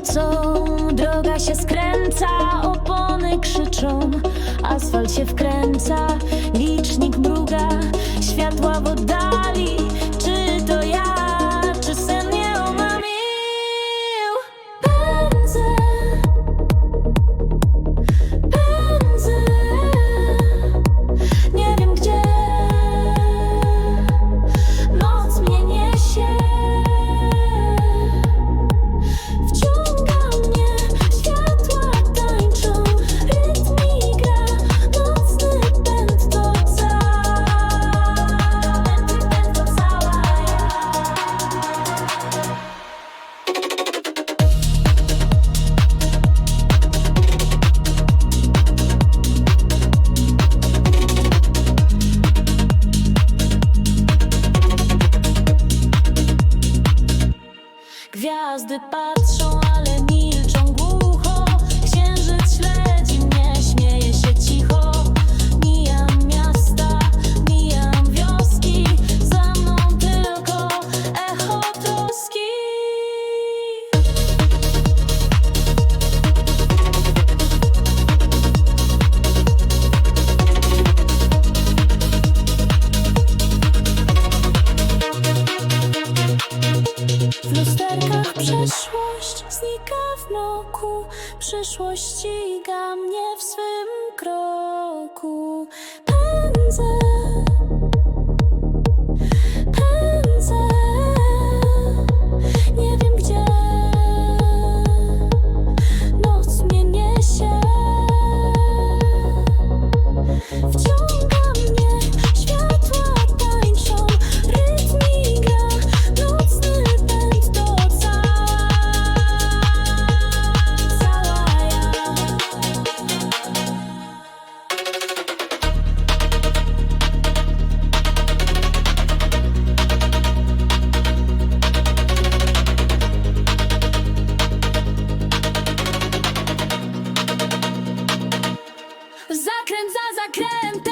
Nocą. Droga się skręca, opony krzyczą, asfalt się wkręca, licznik mruga, światła w Gwiazdy patrzą, ale milczą głucho. Księżyc śledzi mnie, śmieje się cicho. Mijam miasta, mijam wioski, za mną tylko echo troski. W przyszłość ściga mnie w swym kroku. Pędzę, krem